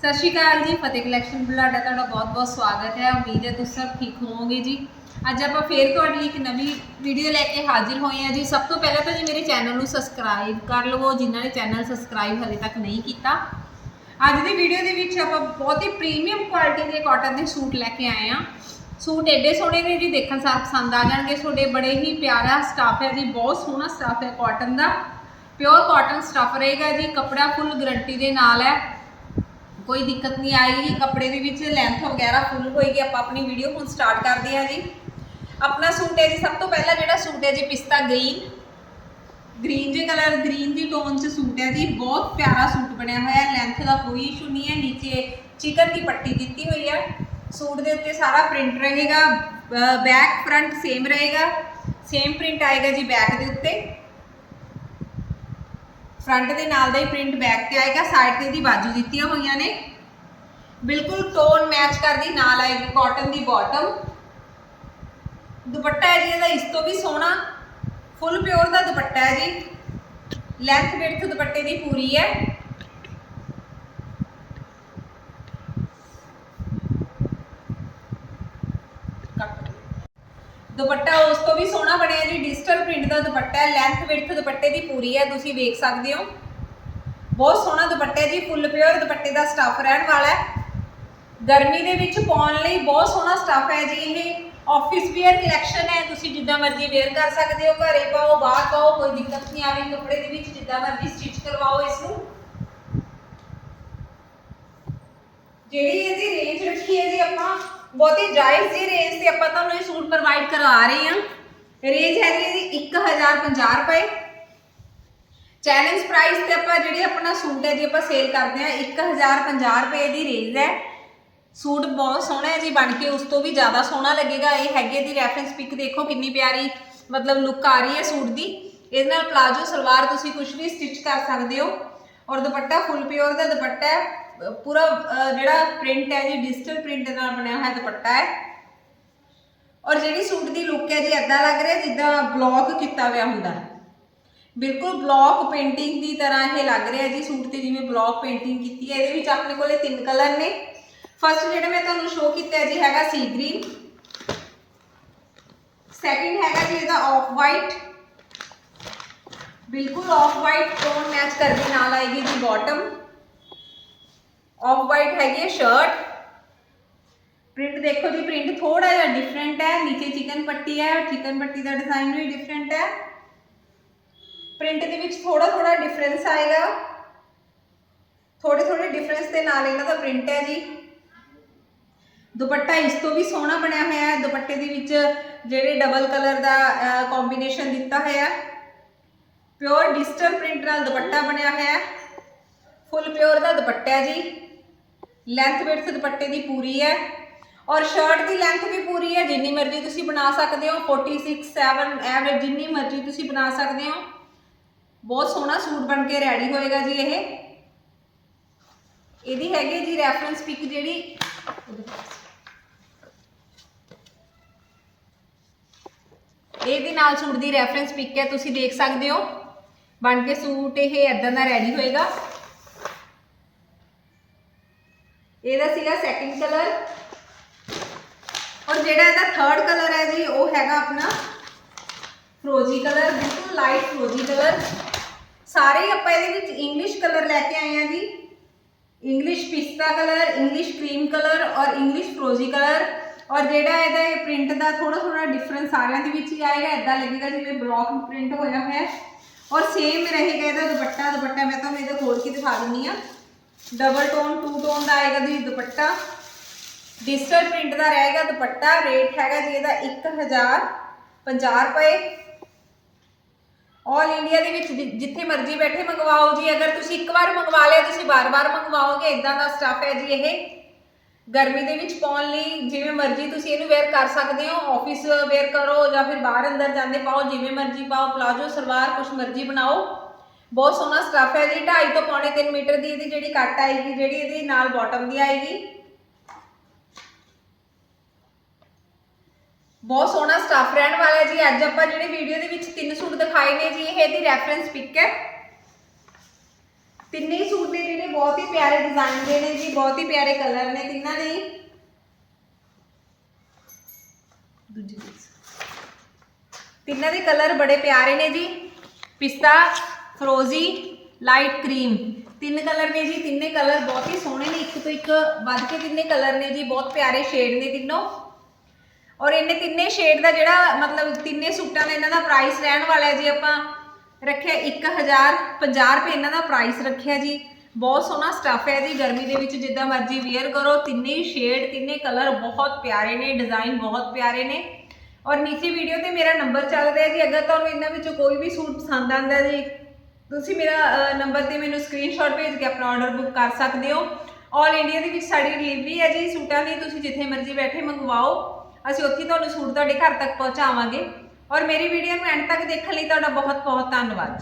ਸਤਿ ਸ਼੍ਰੀ ਅਕਾਲ ਜੀ, ਫਤਿਹ ਕਲੈਕਸ਼ਨ ਬੁਲਾਡਾ, ਤੁਹਾਡਾ ਬਹੁਤ-ਬਹੁਤ ਸਵਾਗਤ ਹੈ। ਉਮੀਦ ਹੈ ਤੁਸੀਂ ਸਭ ਠੀਕ ਹੋਵੋਗੇ ਜੀ। ਅੱਜ ਆਪਾਂ ਫੇਰ ਤੁਹਾਡੇ ਲਈ ਇੱਕ ਨਵੀਂ ਵੀਡੀਓ ਲੈ ਕੇ ਹਾਜ਼ਰ ਹੋਏ ਹਾਂ ਜੀ। ਸਭ ਤੋਂ ਪਹਿਲਾਂ ਤਾਂ ਜੀ ਮੇਰੇ ਚੈਨਲ ਨੂੰ ਸਬਸਕ੍ਰਾਈਬ ਕਰ ਲਵੋ, ਜਿਨ੍ਹਾਂ ਨੇ ਚੈਨਲ ਸਬਸਕ੍ਰਾਈਬ ਹਲੇ ਤੱਕ ਨਹੀਂ ਕੀਤਾ। ਅੱਜ ਦੀ ਵੀਡੀਓ ਦੇ ਵਿੱਚ ਆਪਾਂ ਬਹੁਤ ਹੀ ਪ੍ਰੀਮੀਅਮ ਕੁਆਲਿਟੀ ਦੇ ਕਾਟਨ ਦੇ ਸੂਟ ਲੈ ਕੇ ਆਏ ਹਾਂ। ਸੂਟ ਐਡੇ ਸੋਹਣੇ ਨੇ ਜੀ, ਦੇਖਣ ਸਾਰ ਪਸੰਦ ਆ ਜਾਣਗੇ। ਤੁਹਾਡੇ ਬੜੇ ਹੀ ਪਿਆਰਾ ਸਟਾਫ ਹੈ ਜੀ, ਬਹੁਤ ਸੋਹਣਾ ਸਟਾਫ ਹੈ ਕਾਟਨ ਦਾ। ਪਿਓਰ ਕਾਟਨ ਸਟਾਫ ਰਹੇਗਾ ਜੀ, ਕੱਪੜਾ ਫੁੱਲ ਗਰੰਟੀ ਦੇ ਨਾਲ ਹੈ। ਕੋਈ ਦਿੱਕਤ ਨਹੀਂ ਆਏਗੀ ਕੱਪੜੇ ਦੇ ਵਿੱਚ ਲੈਂਥ ਵਗੈਰਾ ਫੁੱਲ ਹੋਏਗੀ ਆਪਾਂ ਆਪਣੀ ਵੀਡੀਓ ਹੁਣ ਸਟਾਰਟ ਕਰਦੇ ਹਾਂ ਜੀ। ਆਪਣਾ ਸੂਟ ਹੈ ਜੀ, ਸਭ ਤੋਂ ਪਹਿਲਾਂ ਜਿਹੜਾ ਸੂਟ ਹੈ ਜੀ, ਪਿਸਤਾ ਗ੍ਰੀਨ ਗ੍ਰੀਨ ਜੇ ਕਲਰ ਗ੍ਰੀਨ ਦੀ ਟੋਨ ਚ ਸੂਟ ਹੈ ਜੀ, ਬਹੁਤ ਪਿਆਰਾ ਸੂਟ ਬਣਿਆ ਹੋਇਆ ਹੈ ਲੈਂਥ ਦਾ ਕੋਈ ਇਸ਼ੂ ਨਹੀਂ ਹੈ, ਨੀਚੇ ਚਿਕਨ ਦੀ ਪੱਟੀ ਦਿੱਤੀ ਹੋਈ ਹੈ। ਸੂਟ ਦੇ ਉੱਤੇ ਸਾਰਾ ਪ੍ਰਿੰਟ ਰਹੇਗਾ ਬੈਕ ਫਰੰਟ ਸੇਮ ਰਹੇਗਾ ਸੇਮ ਪ੍ਰਿੰਟ ਆਏਗਾ ਜੀ ਬੈਕ ਦੇ ਉੱਤੇ। ਫਰੰਟ ਦੇ ਨਾਲ ਦਾ ਹੀ ਪ੍ਰਿੰਟ ਬੈਕ ਤੇ ਆਏਗਾ ਸਾਈਡ ਤੇ ਦੀ ਬਾਜੂ ਦਿੱਤੀਆਂ ਹੋਈਆਂ ਨੇ। ਬਿਲਕੁਲ ਟੋਨ ਮੈਚ ਕਰਦੀ, ਨਾਲ ਆਏਗੀ ਕਾਟਨ ਦੀ ਬਾਟਮ ਦੁਪੱਟਾ ਹੈ ਜੀ, ਇਹਦਾ ਇਸ ਤੋਂ ਵੀ ਸੋਹਣਾ ਫੁੱਲ ਪਿਓਰ ਦਾ ਦੁਪੱਟਾ ਹੈ ਜੀ। ਲੈਂਥ ਵਿਡਥ ਦੁਪੱਟੇ ਦੀ ਪੂਰੀ ਹੈ। ਕੱਟ ਦੁਪੱਟਾ, ਉਸ ਤੋਂ ਵੀ ਸੋਹਣਾ ਬਣਿਆ ਜੀ ਡਿਜੀਟਲ ਪ੍ਰਿੰਟ ਦਾ ਦੁਪੱਟਾ ਹੈ ਲੈਂਥ ਵਿਡਥ ਦੁਪੱਟੇ ਦੀ ਪੂਰੀ ਹੈ, ਤੁਸੀਂ ਵੇਖ ਸਕਦੇ ਹੋ। ਬਹੁਤ ਸੋਹਣਾ ਦੁਪੱਟਾ ਜੀ ਫੁੱਲ ਪਿਓਰ ਦੁਪੱਟੇ ਦਾ ਸਟਫ ਰਹਿਣ ਵਾਲਾ ਹੈ। ਗਰਮੀ ਦੇ ਵਿੱਚ ਪਾਉਣ ਲਈ ਬਹੁਤ ਸੋਹਣਾ ਸਟੱਫ ਹੈ ਜੀ, ਇਹ ਆਫਿਸ ਵੇਅਰ ਕਲੈਕਸ਼ਨ ਹੈ, ਤੁਸੀਂ ਜਿੱਦਾਂ ਮਰਜ਼ੀ ਵੇਅਰ ਕਰ ਸਕਦੇ ਹੋ, ਘਰੇ ਪਾਓ, ਬਾਹਰ ਪਾਓ, ਕੋਈ ਦਿੱਕਤ ਨਹੀਂ ਆਵੇ ਕੱਪੜੇ ਦੇ ਵਿੱਚ, ਜਿੱਦਾਂ ਮਰਜ਼ੀ ਸਟਿਚ ਕਰਵਾਓ ਇਸ ਨੂੰ ਜਿਹੜੀ ਇਹਦੀ ਰੇਂਜ ਰੱਖੀ ਹੈ ਜੀ ਆਪਾਂ ਬਹੁਤ ਹੀ ਜਾਇਜ਼ ਜੀ ਰੇਂਜ ਤੇ ਆਪਾਂ ਤੁਹਾਨੂੰ ਇਹ ਸੂਟ ਪ੍ਰੋਵਾਈਡ ਕਰਵਾ ਰਹੇ ਹਾਂ। ਰੇਂਜ ਹੈਗੀ ਹੈ ਜੀ 1050 ਰੁਪਏ। ਚੈਲੰਜ ਪ੍ਰਾਈਸ ਤੇ ਆਪਾਂ ਜਿਹੜੇ ਆਪਣਾ ਸੂਟ ਹੈ ਜੀ ਆਪਾਂ ਸੇਲ ਕਰਦੇ ਹਾਂ 1050 ਰੁਪਏ ਦੀ ਰੇਂਜ ਹੈ। ਸੂਟ ਬਹੁਤ ਸੋਹਣਾ ਹੈ ਜੀ, ਬਣ ਕੇ ਉਸ ਤੋਂ ਵੀ ਜ਼ਿਆਦਾ ਸੋਹਣਾ ਲੱਗੇਗਾ। ਇਹ ਹੈਗੇ ਦੀ ਰੈਫਰੈਂਸ ਪਿਕ ਦੇਖੋ ਕਿੰਨੀ ਪਿਆਰੀ, ਮਤਲਬ ਲੁੱਕ ਆ ਰਹੀ ਹੈ ਸੂਟ ਦੀ। ਇਹਦੇ ਨਾਲ ਪਲਾਜੋ ਸਲਵਾਰ ਤੁਸੀਂ ਕੁਝ ਵੀ ਸਟਿਚ ਕਰ ਸਕਦੇ ਹੋ। ਔਰ ਦੁਪੱਟਾ ਫੁੱਲ ਪਿਓਰ ਦਾ ਦੁਪੱਟਾ ਹੈ। ਪੂਰਾ ਜਿਹੜਾ ਪ੍ਰਿੰਟ ਹੈ ਜੀ ਡਿਜੀਟਲ ਪ੍ਰਿੰਟ ਦੇ ਨਾਲ ਬਣਿਆ ਹੋਇਆ ਦੁਪੱਟਾ ਹੈ। ਔਰ ਜਿਹੜੀ ਸੂਟ ਦੀ ਲੁੱਕ ਹੈ ਜੀ ਐਦਾਂ ਲੱਗ ਰਿਹਾ ਜਿੱਦਾਂ ਬਲੌਕ ਕੀਤਾ ਹੋਇਆ ਹੁੰਦਾ ਬਿਲਕੁਲ ਬਲੌਕ ਪੇਂਟਿੰਗ ਦੀ ਤਰ੍ਹਾਂ ਇਹ ਲੱਗ ਰਿਹਾ ਜੀ ਸੂਟ ਤੇ, ਜਿਵੇਂ ਬਲੌਕ ਪੇਂਟਿੰਗ ਕੀਤੀ ਹੈ। ਇਹਦੇ ਵਿੱਚ ਆਪਣੇ ਕੋਲੇ ਤਿੰਨ ਕਲਰ ਨੇ। ਫਸਟ ਜਿਹੜਾ ਮੈਂ ਤੁਹਾਨੂੰ ਸ਼ੋਅ ਕੀਤਾ ਜੀ, ਹੈਗਾ ਸੀ ਗ੍ਰੀਨ ਸੈਕਿੰਡ ਹੈਗਾ ਜੀ ਇਹਦਾ ਆਫ ਵਾਈਟ ਬਿਲਕੁਲ ਆਫ ਵਾਈਟ ਟੋਨ ਮੈਚ ਕਰਦੀ ਨਾਲ ਆਏਗੀ ਜੀ ਬਾਟਮ ਆਫ ਵਾਈਟ ਹੈਗੀ ਹੈ ਸ਼ਰਟ ਪ੍ਰਿੰਟ ਦੇਖੋ ਜੀ ਪ੍ਰਿੰਟ ਥੋੜਾ ਜਿਹਾ ਡਿਫਰੈਂਟ ਹੈ। ਨੀਚੇ ਚਿਕਨ ਪੱਟੀ ਹੈ ਚਿਕਨ ਪੱਟੀ ਦਾ ਡਿਜ਼ਾਈਨ ਵੀ ਡਿਫਰੈਂਟ ਹੈ। ਪ੍ਰਿੰਟ ਦੇ ਵਿੱਚ ਥੋੜਾ ਥੋੜਾ ਡਿਫਰੈਂਸ ਆਏਗਾ। ਥੋੜੇ ਥੋੜੇ ਡਿਫਰੈਂਸ ਦੇ ਨਾਲ ਇਹਨਾਂ ਦਾ ਪ੍ਰਿੰਟ ਹੈ ਜੀ। ਦੁਪੱਟਾ ਇਸ ਤੋਂ ਵੀ ਸੋਹਣਾ ਬਣਿਆ ਹੋਇਆ ਹੈ। ਦੁਪੱਟੇ ਦੇ ਵਿੱਚ ਜਿਹੜੇ ਡਬਲ ਕਲਰ ਦਾ ਕੰਬੀਨੇਸ਼ਨ ਦਿੱਤਾ ਹੋਇਆ ਹੈ। ਪਿਓਰ ਡਿਜੀਟਲ ਪ੍ਰਿੰਟ ਨਾਲ ਦੁਪੱਟਾ ਬਣਿਆ ਹੋਇਆ ਹੈ। ਫੁੱਲ ਪਿਓਰ ਦਾ ਦੁਪੱਟਾ ਹੈ ਜੀ। ਲੈਂਥ ਵਿਡਥ ਦੁਪੱਟੇ ਦੀ ਪੂਰੀ ਹੈ ਔਰ ਸ਼ਰਟ ਦੀ ਲੈਂਥ ਵੀ ਪੂਰੀ ਹੈ, ਜਿੰਨੀ ਮਰਜ਼ੀ ਤੁਸੀਂ ਬਣਾ ਸਕਦੇ ਹੋ 46 7 ਐਵਰੇਜ ਜਿੰਨੀ ਮਰਜ਼ੀ ਤੁਸੀਂ ਬਣਾ ਸਕਦੇ ਹੋ। ਬਹੁਤ ਸੋਹਣਾ ਸੂਟ ਬਣ ਕੇ ਰੈਡੀ ਹੋਏਗਾ ਜੀ ਇਹ। ਇਹਦੀ ਹੈਗੀ ਜੀ ਰੈਫਰੈਂਸ ਪਿਕ ਜਿਹੜੀ ਇਹਦੇ ਨਾਲ ਸੂਟ ਦੀ ਰੈਫਰੈਂਸ ਪਿਕ ਹੈ, ਤੁਸੀਂ ਦੇਖ ਸਕਦੇ ਹੋ। ਬਣ ਕੇ ਸੂਟ ਇਹ ਐਦਾਂ ਦਾ ਰੈਡੀ ਹੋਏਗਾ। ਇਹਦਾ ਸੀਗਾ ਸੈਕਿੰਡ ਕਲਰ ਔਰ ਜਿਹੜਾ ਇਹਦਾ ਥਰਡ ਕਲਰ ਹੈ ਜੀ, ਉਹ ਹੈਗਾ ਆਪਣਾ ਫਰੋਜ਼ੀ ਕਲਰ ਬਿਲਕੁਲ ਲਾਈਟ ਫਰੋਜ਼ੀ ਕਲਰ ਸਾਰੇ ਹੀ ਆਪਾਂ ਇਹਦੇ ਵਿੱਚ ਇੰਗਲਿਸ਼ ਕਲਰ ਲੈ ਕੇ ਆਏ ਆ ਜੀ। ਇੰਗਲਿਸ਼ ਪਿਸਤਾ ਕਲਰ ਇੰਗਲਿਸ਼ ਕਰੀਮ ਕਲਰ ਔਰ ਇੰਗਲਿਸ਼ ਫਰੋਜ਼ੀ ਕਲਰ ਔਰ ਜਿਹੜਾ ਇਹਦਾ ਇਹ ਪ੍ਰਿੰਟ ਦਾ ਥੋੜਾ ਥੋੜਾ ਡਿਫਰੈਂਸ ਸਾਰਿਆਂ ਦੇ ਵਿੱਚ ਹੀ ਆਏਗਾ ਇਦਾਂ ਲੱਗੇਗਾ ਜਿਵੇਂ ਬਲੌਕ ਪ੍ਰਿੰਟ ਹੋਇਆ ਹੋਇਆ। ਹੈ ਔਰ ਸੇਮ ਰਹੇਗਾ ਇਹਦਾ ਦੁਪੱਟਾ ਦੁਪੱਟਾ ਮੈਂ ਤੁਹਾਨੂੰ ਇਹਦੇ ਖੋਲ ਕੇ ਦਿਖਾ ਦਿੰਨੀ ਆ ਡਬਲ ਟੋਨ ਟੂ ਟੋਨ ਦਾ ਆਏਗਾ ਜੀ ਦੁਪੱਟਾ। ਡਿਜੀਟਲ ਪ੍ਰਿੰਟ ਦਾ ਰਹੇਗਾ ਦੁਪੱਟਾ। ਰੇਟ ਹੈਗਾ ਜੀ ਇਹਦਾ 1050 ਰੁਪਏ। ਆਲ ਇੰਡੀਆ ਦੇ ਵਿੱਚ ਜਿ- ਜਿੱਥੇ ਮਰਜ਼ੀ ਬੈਠੇ ਮੰਗਵਾਓ ਜੀ। ਅਗਰ ਤੁਸੀਂ ਇੱਕ ਵਾਰ ਮੰਗਵਾ ਲਿਆ, ਤੁਸੀਂ ਬਾਰ-ਬਾਰ ਮੰਗਵਾਓਗੇ ਇਦਾਂ ਦਾ ਸਟਫ ਹੈ ਜੀ ਇਹ। ਗਰਮੀ ਦੇ ਵਿੱਚ ਪਾਉਣ ਲਈ ਜਿਵੇਂ ਮਰਜ਼ੀ ਤੁਸੀਂ ਇਹਨੂੰ ਵੇਅਰ ਕਰ ਸਕਦੇ ਹੋ। ਆਫਿਸ ਵੇਅਰ ਕਰੋ ਜਾਂ ਫਿਰ ਬਾਹਰ ਅੰਦਰ ਜਾਂਦੇ ਪਾਓ, ਜਿਵੇਂ ਮਰਜ਼ੀ ਪਾਓ ਪਲਾਜੋ ਸਲਵਾਰ ਕੁਛ ਮਰਜ਼ੀ ਬਣਾਓ। ਬਹੁਤ ਸੋਹਣਾ ਸਟਫ ਹੈ ਜੀ 2.5 ਤੋਂ ਪੌਣੇ 3 ਮੀਟਰ ਦੀ ਇਹਦੀ ਜਿਹੜੀ ਕੱਟ ਆਏਗੀ, ਜਿਹੜੀ ਇਹਦੀ ਨਾਲ ਬਾਟਮ ਦੀ ਆਏਗੀ। ਬਹੁਤ ਸੋਹਣਾ ਸਟਾਫ ਰਹਿਣ ਵਾਲਾ ਜੀ। ਅੱਜ ਆਪਾਂ ਜਿਹੜੇ ਵੀਡੀਓ ਦੇ ਵਿੱਚ ਤਿੰਨ ਸੂਟ ਦਿਖਾਏ ਨੇ ਜੀ, ਇਹ ਇਹਦੀ ਰੈਫਰੈਂਸ ਪਿਕ ਹੈ। ਤਿੰਨੇ ਹੀ ਸੂਟ ਨੇ ਜਿਹੜੇ ਬਹੁਤ ਹੀ ਪਿਆਰੇ ਡਿਜ਼ਾਈਨ ਦੇ ਨੇ ਜੀ, ਬਹੁਤ ਹੀ ਪਿਆਰੇ ਕਲਰ ਨੇ ਤਿੰਨਾਂ ਦੇ। ਦੂਜੀ ਤਿੰਨਾਂ ਦੇ ਕਲਰ ਬੜੇ ਪਿਆਰੇ ਨੇ ਜੀ। ਪਿਸਤਾ ਫਰੋਜ਼ੀ ਲਾਈਟ ਕਰੀਮ ਤਿੰਨ ਕਲਰ ਨੇ ਜੀ, ਤਿੰਨੇ ਕਲਰ ਬਹੁਤ ਹੀ ਸੋਹਣੇ ਨੇ। ਇੱਕ ਤੋਂ ਇੱਕ ਵੱਧ ਕੇ ਤਿੰਨੇ ਕਲਰ ਨੇ ਜੀ, ਬਹੁਤ ਪਿਆਰੇ ਸ਼ੇਡ ਨੇ ਤਿੰਨੋਂ। ਔਰ ਇਹਨੇ ਤਿੰਨੇ ਸ਼ੇਡ ਦਾ ਜਿਹੜਾ ਮਤਲਬ ਤਿੰਨੇ ਸੂਟਾਂ ਦਾ ਇਹਨਾਂ ਦਾ ਪ੍ਰਾਈਸ ਰਹਿਣ ਵਾਲਾ ਹੈ ਜੀ ਆਪਾਂ ਰੱਖਿਆ 1050 ਰੁਪਏ ਇਹਨਾਂ ਦਾ ਪ੍ਰਾਈਸ ਰੱਖਿਆ ਜੀ। ਬਹੁਤ ਸੋਹਣਾ ਸਟੱਫ ਹੈ ਜੀ, ਗਰਮੀ ਦੇ ਵਿੱਚ ਜਿੱਦਾਂ ਮਰਜ਼ੀ ਵੇਅਰ ਕਰੋ। ਤਿੰਨੇ ਸ਼ੇਡ ਤਿੰਨੇ ਕਲਰ ਬਹੁਤ ਪਿਆਰੇ ਨੇ ਡਿਜ਼ਾਈਨ ਬਹੁਤ ਪਿਆਰੇ ਨੇ। ਔਰ ਨੀਚੇ ਵੀਡੀਓ ਤੇ ਮੇਰਾ ਨੰਬਰ ਚੱਲ ਰਿਹਾ ਜੀ। ਅਗਰ ਤੁਹਾਨੂੰ ਇਹਨਾਂ ਵਿੱਚੋਂ ਕੋਈ ਵੀ ਸੂਟ ਪਸੰਦ ਆਂਦਾ ਜੀ ਤੁਸੀਂ ਮੇਰਾ ਨੰਬਰ ਤੇ ਮੈਨੂੰ ਸਕਰੀਨਸ਼ਾਟ ਭੇਜ ਕੇ ਆਪਣਾ ਆਰਡਰ ਬੁੱਕ ਕਰ ਸਕਦੇ ਹੋ। ਆਲ ਇੰਡੀਆ ਦੇ ਵਿੱਚ ਸਾਡੀ ਡਿਲੀਵਰੀ ਹੈ ਜੀ। ਸੂਟਾਂ ਦੀ ਤੁਸੀਂ ਜਿੱਥੇ ਮਰਜ਼ੀ ਬੈਠੇ ਮੰਗਵਾਓ। ਅਸੀਂ ਉੱਥੇ ਤੁਹਾਨੂੰ ਸੂਟ ਤੁਹਾਡੇ ਘਰ ਤੱਕ ਪਹੁੰਚਾਵਾਂਗੇ। ਔਰ ਮੇਰੀ ਵੀਡੀਓ ਨੂੰ ਐਂਡ ਤੱਕ ਦੇਖਣ ਲਈ ਤੁਹਾਡਾ ਬਹੁਤ ਬਹੁਤ ਧੰਨਵਾਦ।